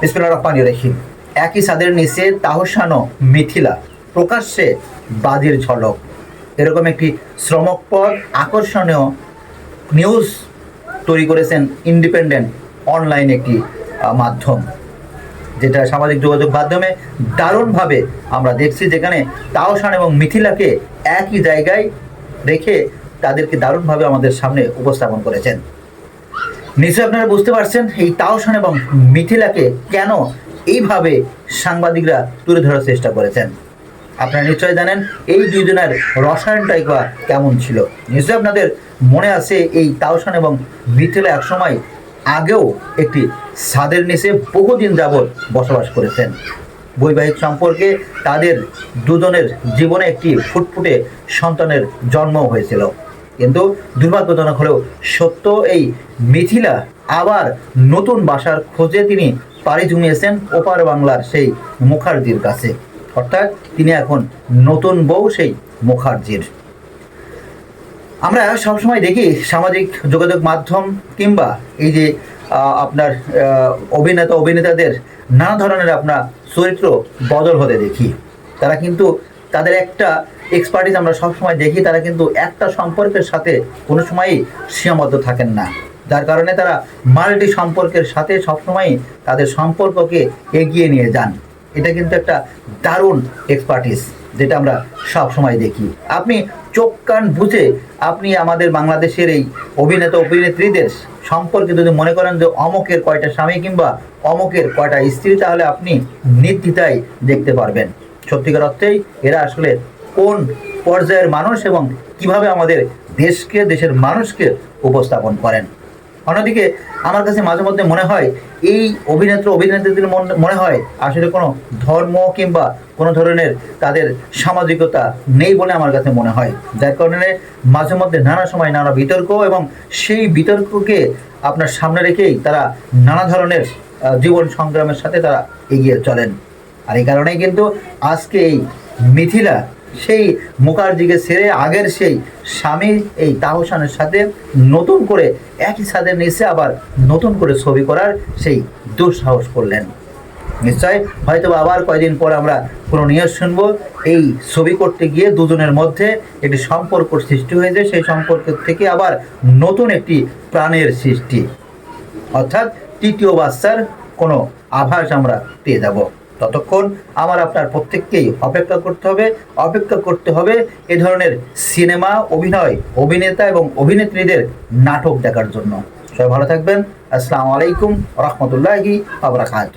বিসমুল্লাহ রহমান রহিম। একই ছাদের নিচে তাহসানো মিথিলা, প্রকাশ্যে বাজির ঝলক। এরকম একটি শ্রমকপর আকর্ষণীয় নিউজ তৈরি করেছেন ইন্ডিপেন্ডেন্ট অনলাইন একটি মাধ্যম। যেটা সামাজিক যোগাযোগ মাধ্যমে দারুণভাবে আমরা দেখছি যেখানে তাওসান এবং মিথিলাকে একই জায়গায় রেখে তাদেরকে দারুণভাবে আমাদের সামনে উপস্থাপন করেছেন। নিশ্চয়ই আপনারা বুঝতে পারছেন এই তাওসান এবং মিথিলাকে কেন এইভাবে সাংবাদিকরা তুলে ধরার চেষ্টা করেছেন। আপনারা নিশ্চয় জানেন এই দুইজনের রসায়নটাই বা কেমন ছিল। নিশ্চয়ই আপনাদের মনে আছে এই তাওসান এবং মিথিলা একসময় আগেও একটি ছাদের নিচে বহুদিন যাবৎ বসবাস করেছেন। বৈবাহিক সম্পর্কে তাদের দুজনের জীবনে একটি ফুটফুটে সন্তানের জন্ম হয়েছিল। কিন্তু দুর্ভাগ্যজনক হলেও সত্য, এই মিথিলা আবার নতুন বাসার খোঁজে তিনি পাড়ি জমিয়েছেন ওপার বাংলার সেই মুখার্জির কাছে। অর্থাৎ তিনি এখন নতুন বউ সেই মুখার্জির। আমরা সবসময় দেখি সামাজিক যোগাযোগ মাধ্যম কিংবা এই যে আপনার অভিনেতা, অভিনেতাদের নানা ধরনের আপনার চরিত্র বদল হতে দেখি। তারা কিন্তু তাদের একটা এক্সপার্টিস আমরা সবসময় দেখি, তারা কিন্তু একটা সম্পর্কের সাথে কোনো সময়ই সীমাবদ্ধ থাকেন না। যার কারণে তারা মাল্টি সম্পর্কের সাথে সবসময়ই তাদের সম্পর্ককে এগিয়ে নিয়ে যান। এটা কিন্তু একটা দারুণ এক্সপার্টিস যেটা আমরা সব সময় দেখি। আপনি চোখ কান বুঝে আপনি আমাদের বাংলাদেশের এই অভিনেতা, অভিনেত্রীদের সম্পর্কে যদি মনে করেন যে অমকের কয়টা স্বামী কিংবা অমকের কয়টা স্ত্রী, তাহলে আপনি নির্দ্বিধায় দেখতে পারবেন। সত্যিকার অর্থেই এরা আসলে কোন পর্যায়ের মানুষ এবং কীভাবে আমাদের দেশকে, দেশের মানুষকে উপস্থাপন করেন? অন্যদিকে আমার কাছে মাঝে মধ্যে মনে হয়, এই অভিনেত্র, অভিনেত্রীদের মন- হয় আসলে কোনো ধর্ম কিংবা কোনো ধরনের তাদের সামাজিকতা নেই বলে আমার কাছে মনে হয়। যার কারণে মাঝে মধ্যে নানা সময় নানা বিতর্ক এবং সেই বিতর্ককে আপনার সামনে রেখেই তারা নানা ধরনের জীবন সংগ্রামের সাথে তারা এগিয়ে চলেন। আর এই কারণেই কিন্তু আজকে এই মিথিলা সেই মুখার্জিকে ছেড়ে আগের সেই স্বামী এই তাহসানের সাথে নতুন করে একই সাথে নিচে আবার নতুন করে ছবি করার সেই দুঃসাহস করলেন। নিশ্চয় হয়তো আবার কয়দিন পর আমরা কোনো নিউজ শুনব। এই ছবি করতে গিয়ে দুজনের মধ্যে একটি সম্পর্ক সৃষ্টি হয়েছে, সেই সম্পর্ক থেকে আবার নতুন একটি প্রাণের সৃষ্টি। অর্থাৎ তৃতীয় বাচ্চার কোনো আভাস আমরা পেয়ে যাব। ততক্ষণ আমার আপনার প্রত্যেককেই অপেক্ষা করতে হবে, অপেক্ষা করতে হবে এ ধরনের সিনেমা, অভিনয়, অভিনেতা এবং অভিনেত্রীদের নাটক দেখার জন্য। সবাই ভালো থাকবেন। আসসালামু আলাইকুম রহমতুল্লাহি আবরাকাত